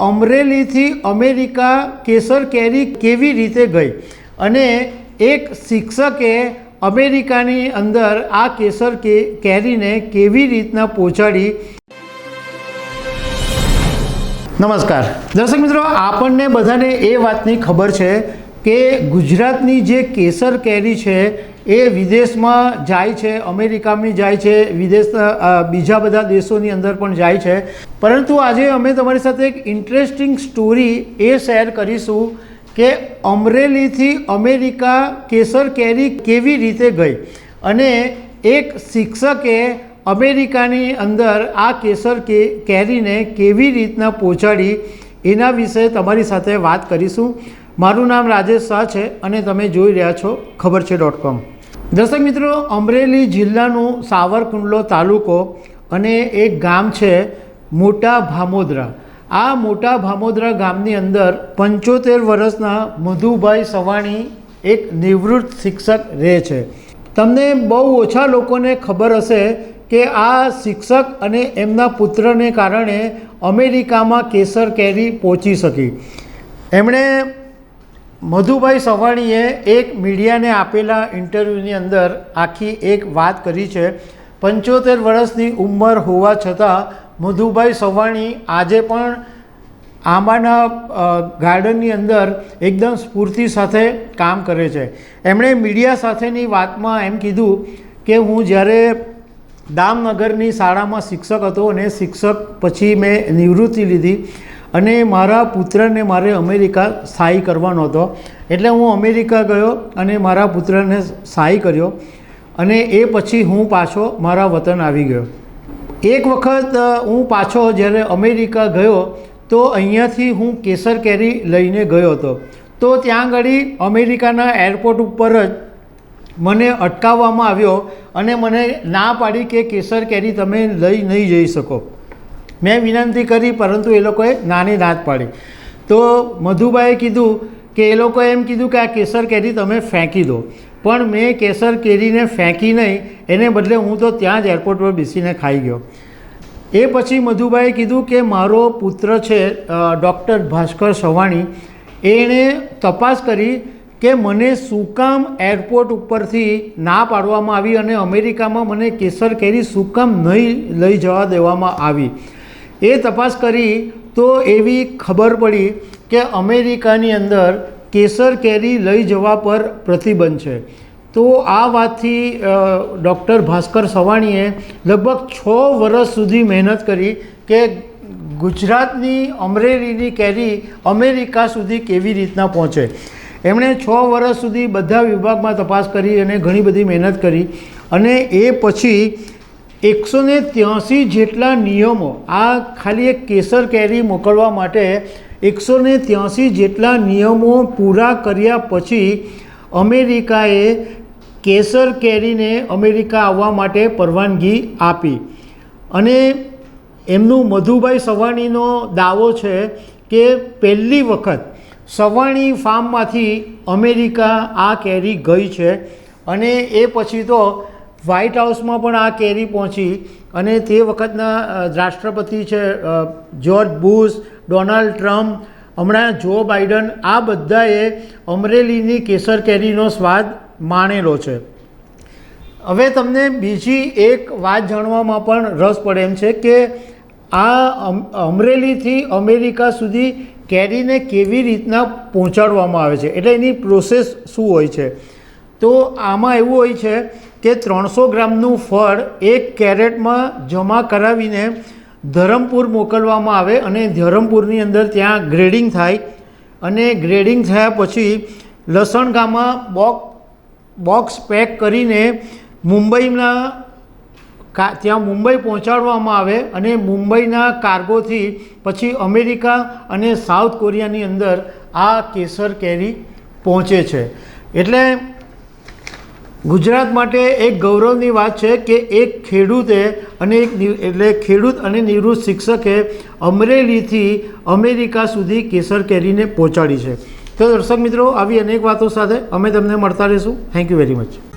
અમરેલીથી America કેસર કેરી કેવી રીતે ગઈ? અને એક શિક્ષકે અમેરિકાની અંદર આ કેસર કે, કેરીને કેવી રીતના પહોંચાડી? નમસ્કાર. દર્શક મિત્રો, આપણને બધાને એ વાતની ખબર છે કે ગુજરાતની જે કેસર કેરી છે એ વિદેશમાં જાય છે, અમેરિકામાં જાય છે, વિદેશ બીજા બધા દેશોની અંદર પણ જાય છે. પરંતુ આજે અમે તમારી સાથે એક ઇન્ટરેસ્ટિંગ સ્ટોરી એ શેર કરીશું કે અમરેલીથી અમેરિકા કેસર કેરી કેવી રીતે ગઈ. અને એક શિક્ષકે અમેરિકાની અંદર આ કેસર કે, કેરીને કેવી રીતના પહોંચાડી એના વિશે તમારી સાથે વાત કરીશું. મારું નામ રાજેશ શાહ છે અને તમે જોઈ રહ્યા છો ખબર છે ડોટ કોમ દર્શક મિત્રો, અમરેલી જિલ્લાનું સાવરકુંડલો તાલુકો અને એક ગામ છે મોટા ભામોદરા. આ મોટા ભામોદરા ગામની અંદર પંચોતેર વર્ષના મધુભાઈ સવાણી એક નિવૃત્ત શિક્ષક રહે છે. તમને બહુ ઓછા લોકોને ખબર હશે કે આ શિક્ષક અને એમના પુત્રને કારણે અમેરિકામાં કેસર કેરી પહોંચી શકી. એમણે મધુભાઈ સવાણીએ એક મીડિયાને આપેલા ઇન્ટરવ્યૂની અંદર આખી એક વાત કરી છે. પંચોતેર વર્ષની ઉંમર હોવા છતાં મધુભાઈ સવાણી આજે પણ આંબાના ગાર્ડનની અંદર એકદમ સ્ફૂર્તિ સાથે કામ કરે છે. એમણે મીડિયા સાથેની વાતમાં એમ કીધું કે હું જ્યારે દામનગરની શાળામાં શિક્ષક હતો અને શિક્ષક પછી મેં નિવૃત્તિ લીધી અને મારા પુત્રને મારે અમેરિકા સ્થાયી કરવાનો હતો. એટલે હું અમેરિકા ગયો અને મારા પુત્રને સ્થાયી કર્યો અને એ પછી હું પાછો મારા વતન આવી ગયો. એક વખત હું પાછો જ્યારે અમેરિકા ગયો તો અહીંયાથી હું કેસર કેરી લઈને ગયો હતો. તો ત્યાં આગળ અમેરિકાના એરપોર્ટ ઉપર જ મને અટકાવવામાં આવ્યો અને મને ના પાડી કે કેસર કેરી તમે લઈ નહીં જઈ શકો. મેં વિનંતી કરી, પરંતુ એ લોકોએ નાની નાદ પાડી. તો મધુભાઈએ કીધું કે એ લોકોએ એમ કીધું કે આ કેસર કેરી તમે ફેંકી દો. પણ મેં કેસર કેરીને ફેંકી નહીં, એને બદલે હું તો ત્યાં જ એરપોર્ટ પર બેસીને ખાઈ ગયો. એ પછી મધુભાઈએ કીધું કે મારો પુત્ર છે ડૉક્ટર ભાસ્કર સવાણી, એણે તપાસ કરી કે મને શું કામ એરપોર્ટ ઉપરથી ના પાડવામાં આવી અને અમેરિકામાં મને કેસર કેરી શું કામ નહીં લઈ જવા દેવામાં આવી. એ તપાસ કરી તો એવી ખબર પડી કે અમેરિકાની અંદર કેસર કેરી લઈ જવા પર પ્રતિબંધ છે. તો આ વાતથી ડૉક્ટર ભાસ્કર સવાણીએ લગભગ છ વર્ષ સુધી મહેનત કરી કે ગુજરાતની અમરેલીની કેરી અમેરિકા સુધી કેવી રીતના પહોંચે. એમણે છ વર્ષ સુધી બધા વિભાગમાં તપાસ કરી અને ઘણી બધી મહેનત કરી. અને એ પછી એકસો ને ત્યાંસી જેટલા નિયમો, આ ખાલી એક કેસર કેરી મોકલવા માટે એકસો ને ત્યાંસી જેટલા નિયમો પૂરા કર્યા પછી અમેરિકાએ કેસર કેરીને અમેરિકા આવવા માટે પરવાનગી આપી. અને એમનું મધુભાઈ સવાણીનો દાવો છે કે પહેલી વખત સવાણી ફાર્મમાંથી અમેરિકા આ કેરી ગઈ છે અને એ પછી તો વ્હાઇટ હાઉસમાં પણ આ કેરી પહોંચી અને તે વખતના રાષ્ટ્રપતિ છે જ્યોર્જ બુશ, ડોનાલ્ડ ટ્રમ્પ, હમણાં જો બાઇડન, આ બધાએ અમરેલીની કેસર કેરીનો સ્વાદ માણેલો છે. હવે તમને બીજી એક વાત જાણવામાં પણ રસ પડે એમ છે કે આ અમરેલીથી અમેરિકા સુધી કેરીને કેવી રીતના પહોંચાડવામાં આવે છે? એટલે એની પ્રોસેસ શું હોય છે? તો આમાં એવું હોય છે કે ત્રણસો ગ્રામનું ફળ એક કેરેટમાં જમા કરાવીને ધરમપુર મોકલવામાં આવે અને ધરમપુરની અંદર ત્યાં ગ્રેડિંગ થાય અને ગ્રેડિંગ થયા પછી લસણગામાં બોક બોક્સ પેક કરીને મુંબઈના ત્યાં મુંબઈ પહોંચાડવામાં આવે અને મુંબઈના કાર્ગોથી પછી અમેરિકા અને સાઉથ કોરિયાની અંદર આ કેસર કેરી પહોંચે છે. એટલે ગુજરાત માટે એક ગૌરવની વાત છે કે એક ખેડૂતે અને એક એટલે ખેડૂત અને નિવૃત્ત શિક્ષકે અમરેલીથી અમેરિકા સુધી કેસર કેરીને પહોંચાડી છે. તો દર્શક મિત્રો, આવી અનેક વાતો સાથે અમે તમને મળતા રહીશું. Thank you very much